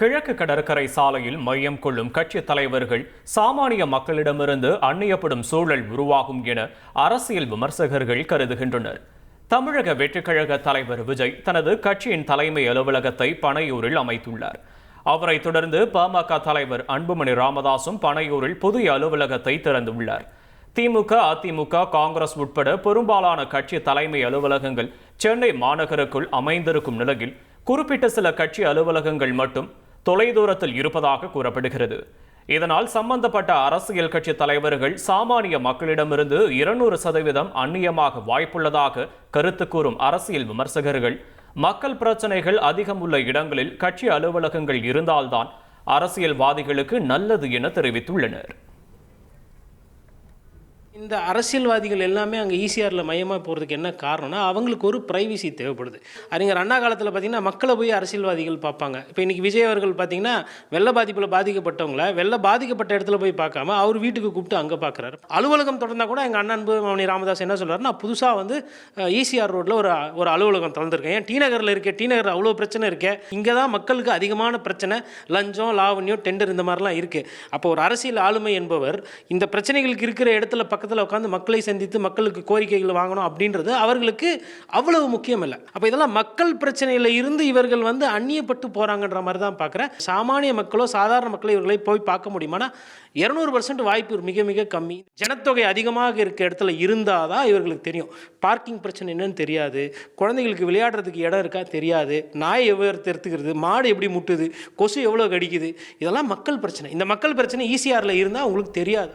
கிழக்கு கடற்கரை சாலையில் மையம் கொள்ளும் கட்சி தலைவர்கள் சாமானிய மக்களிடமிருந்து அந்நியப்படும் சூழல் உருவாகும் என அரசியல் விமர்சகர்கள் கருதுகின்றனர். தமிழக வெற்றிக்கழக தலைவர் விஜய் தனது கட்சியின் தலைமை அலுவலகத்தை பனையூரில் அமைத்துள்ளார். அவரை தொடர்ந்து பாமக தலைவர் அன்புமணி ராமதாசும் பனையூரில் புதிய அலுவலகத்தை திறந்துள்ளார். திமுக அதிமுக காங்கிரஸ் உட்பட பெரும்பாலான கட்சி தலைமை அலுவலகங்கள் சென்னை மாநகருக்குள் அமைந்திருக்கும் நிலையில் குறிப்பிட்ட சில கட்சி அலுவலகங்கள் மட்டும் தொலைதூரத்தில் இருப்பதாக கூறப்படுகிறது. இதனால் சம்பந்தப்பட்ட அரசியல் கட்சி தலைவர்கள் சாமானிய மக்களிடமிருந்து இருநூறு சதவீதம் அந்நியமாக வாய்ப்புள்ளதாக கருத்து கூறும் அரசியல் விமர்சகர்கள். மக்கள் பிரச்சனைகள் அதிகம் உள்ள இடங்களில் கட்சி அலுவலகங்கள் இருந்தால்தான் அரசியல்வாதிகளுக்கு நல்லது என தெரிவித்துள்ளனர். இந்த அரசியல்வாதிகள் எல்லாமே அங்கே ஈசிஆரில் மையமாக போகிறதுக்கு என்ன காரணம்னா அவங்களுக்கு ஒரு ப்ரைவசி தேவைப்படுது. அறிஞர் அண்ணா காலத்தில் பார்த்தீங்கன்னா மக்களை போய் அரசியல்வாதிகள் பார்ப்பாங்க. இப்போ இன்றைக்கி விஜய் அவர்கள் பார்த்தீங்கன்னா வெள்ள பாதிப்பில் பாதிக்கப்பட்டவங்கள வெள்ள பாதிக்கப்பட்ட இடத்துல போய் பார்க்காம அவர் வீட்டுக்கு கூப்பிட்டு அங்கே பார்க்குறாரு. அலுவலகம் தொடர்ந்தா கூட எங்கள் அண்ணன் அன்பு மணி ராமதாஸ் என்ன சொல்கிறார் நான் புதுசாக வந்து ஈசிஆர் ரோட்டில் ஒரு ஒரு அலுவலகம் திறந்துருக்கேன். ஏன் டி நகரில் இருக்கே டி நகர் அவ்வளோ பிரச்சனை இருக்கே. இங்கே தான் மக்களுக்கு அதிகமான பிரச்சனை. லஞ்சம் லாவண்யம் டெண்டர் இந்த மாதிரிலாம் இருக்குது அப்போ ஒரு அரசியல் ஆளுமை என்பவர் இந்த பிரச்சனைகளுக்கு இருக்கிற இடத்துல பக்கத்தில் உட்காந்து மக்களை சந்தித்து மக்களுக்கு கோரிக்கைகள் வாங்கணும் அப்படின்றது அவர்களுக்கு அவ்வளவு முக்கியம் இல்லை அப்போ இதெல்லாம் மக்கள் பிரச்சனையில் இருந்து இவர்கள் வந்து அந்நியப்பட்டு போகிறாங்கன்ற மாதிரி தான் பார்க்குறேன் சாமானிய மக்களோ சாதாரண மக்களோ இவர்களை போய் பார்க்க முடியுமானா இரநூறு பர்சன்ட் வாய்ப்பு மிக மிக கம்மி. ஜனத்தொகை அதிகமாக இருக்க இடத்துல இருந்தால் தான் இவர்களுக்கு தெரியும். பார்க்கிங் பிரச்சனை என்னன்னு தெரியாது. குழந்தைகளுக்கு விளையாடுறதுக்கு இடம் இருக்கா தெரியாது. நாய் எவ்வளோ எடுத்துக்கிறது மாடு எப்படி முட்டுது? கொசு எவ்வளோ கடிக்குது? இதெல்லாம் மக்கள் பிரச்சனை. இந்த மக்கள் பிரச்சனை ஈசிஆரில் இருந்தால் உங்களுக்கு தெரியாது.